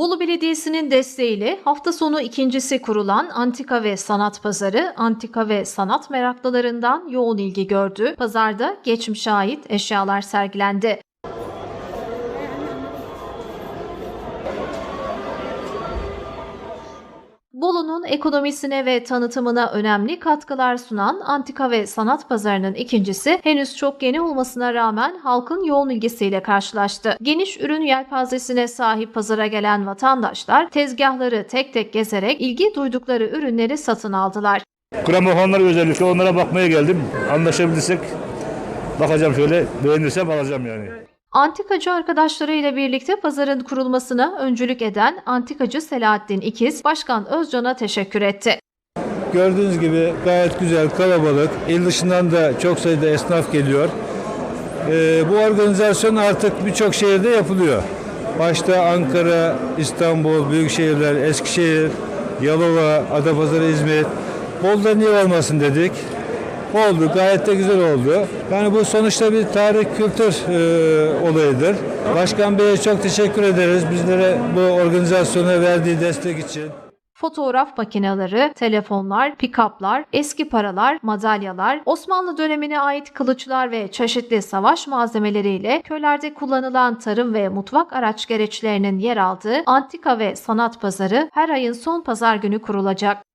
Bolu Belediyesi'nin desteğiyle hafta sonu ikincisi kurulan Antika ve Sanat Pazarı, antika ve sanat meraklılarından yoğun ilgi gördü. Pazarda geçmişe ait eşyalar sergilendi. Bolu'nun ekonomisine ve tanıtımına önemli katkılar sunan Antika ve Sanat Pazarı'nın ikincisi henüz çok yeni olmasına rağmen halkın yoğun ilgisiyle karşılaştı. Geniş ürün yelpazesine sahip pazara gelen vatandaşlar tezgahları tek tek gezerek ilgi duydukları ürünleri satın aldılar. Gramofonlar özellikle onlara bakmaya geldim. Anlaşabilirsek bakacağım şöyle. Beğenirsem alacağım yani. Antikacı arkadaşlarıyla birlikte pazarın kurulmasına öncülük eden antikacı Selahattin İkiz, Başkan Özcan'a teşekkür etti. Gördüğünüz gibi gayet güzel, kalabalık. İl dışından da çok sayıda esnaf geliyor. Ee, bu organizasyon artık birçok şehirde yapılıyor. Başta Ankara, İstanbul, büyük şehirler, Eskişehir, Yalova, Adapazarı, İzmir. Bolu'da niye olmasın dedik. Oldu, gayet de güzel oldu. Yani bu sonuçta bir tarih kültür e, olayıdır. Başkan Bey'e çok teşekkür ederiz bizlere bu organizasyona verdiği destek için. Fotoğraf makineleri, telefonlar, pikaplar, eski paralar, madalyalar, Osmanlı dönemine ait kılıçlar ve çeşitli savaş malzemeleriyle köylerde kullanılan tarım ve mutfak araç gereçlerinin yer aldığı antika ve sanat pazarı her ayın son pazar günü kurulacak.